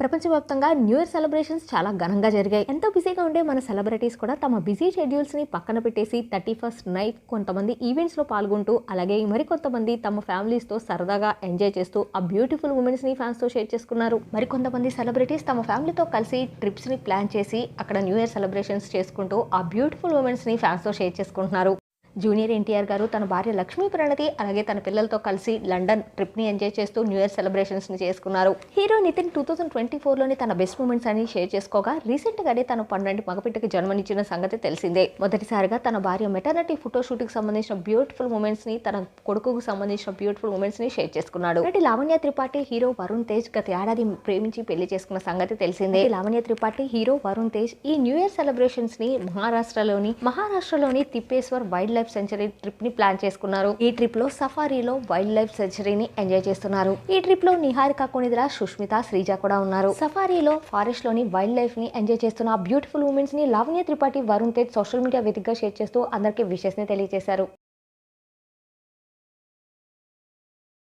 ప్రపంచవ్యాప్తంగా new year celebrations చాలా ఘనంగా జరిగాయి. ఎంతో బిజీగా ఉండే మన సెలబ్రిటీస్ కూడా తమ బిజీ షెడ్యూల్స్ని పక్కన పెట్టేసి థర్టీ ఫస్ట్ నైట్ కొంతమంది ఈవెంట్స్లో పాల్గొంటూ అలాగే మరికొంతమంది తమ ఫ్యామిలీస్తో సరదాగా ఎంజాయ్ చేస్తూ ఆ బ్యూటిఫుల్ ఉమెన్స్ని ఫ్యాన్స్తో షేర్ చేసుకున్నారు. మరికొంతమంది సెలబ్రిటీస్ తమ ఫ్యామిలీతో కలిసి ట్రిప్స్ని ప్లాన్ చేసి అక్కడ న్యూ ఇయర్ సెలబ్రేషన్స్ చేసుకుంటూ ఆ బ్యూటిఫుల్ ఉమెన్స్ని తో షేర్ చేసుకుంటున్నారు. జూనియర్ ఎన్టీఆర్ గారు తన భార్య లక్ష్మీ ప్రణతి అలాగే తన పిల్లలతో కలిసి లండన్ ట్రిప్ని ఎంజాయ్ చేస్తూ న్యూ ఇయర్ సెలబ్రేషన్స్ని చేసుకున్నారు. Hero Nithin two thousand twenty లోని తన బెస్ట్ మూమెంట్స్ అని షేర్ చేసుకోగా రీసెంట్ గానే తన పన్నెండు మగపిట్టకి జన్మనిచ్చిన సంగతి తెలిసిందే. మొదటిసారిగా తన భార్య మెటర్నిటీ ఫోటోషూట్కి సంబంధించిన బ్యూటిఫుల్ మూమెంట్స్ని తన కొడుకుకు సంబంధించిన బ్యూటిఫుల్ మూమెంట్స్ని షేర్ చేసుకున్నాడు. నటి లావణ్య త్రిపాఠి హీరో వరుణ్ తేజ్ గత ఏడాది ప్రేమించి పెళ్ళి చేసుకున్న సంగతి తెలిసిందే. లావణ్య త్రిపాఠి హీరో వరుణ్ తేజ్ ఈ న్యూ ఇయర్ సెలబ్రేషన్స్ని మహారాష్ట్రలోని మహారాష్ట్రలోని తిప్పేశ్వర్ వైల్డ్ లైఫ్ సెంచరీ ట్రిప్ని ప్లాన్ చేసుకున్నారు. ఈ ట్రిప్లో సఫారీలో వైల్డ్ లైఫ్ సెంచరీని ఎంజాయ్ చేస్తున్నారు. ఈ ట్రిప్లో నిహారిక కొనిదిరా సుష్మిత శ్రీజ కూడా ఉన్నారు. సఫారీలో ఫారెస్ట్లోని వైల్డ్ లైఫ్ని ఎంజాయ్ చేస్తున్న బ్యూటిఫుల్ ఉమెన్స్ని లావణ్య త్రిపాఠి వరుణ్ తేజ్ సోషల్ మీడియా వేదికగా షేర్ చేస్తూ అందరికీ విషెస్ని తెలియజేశారు.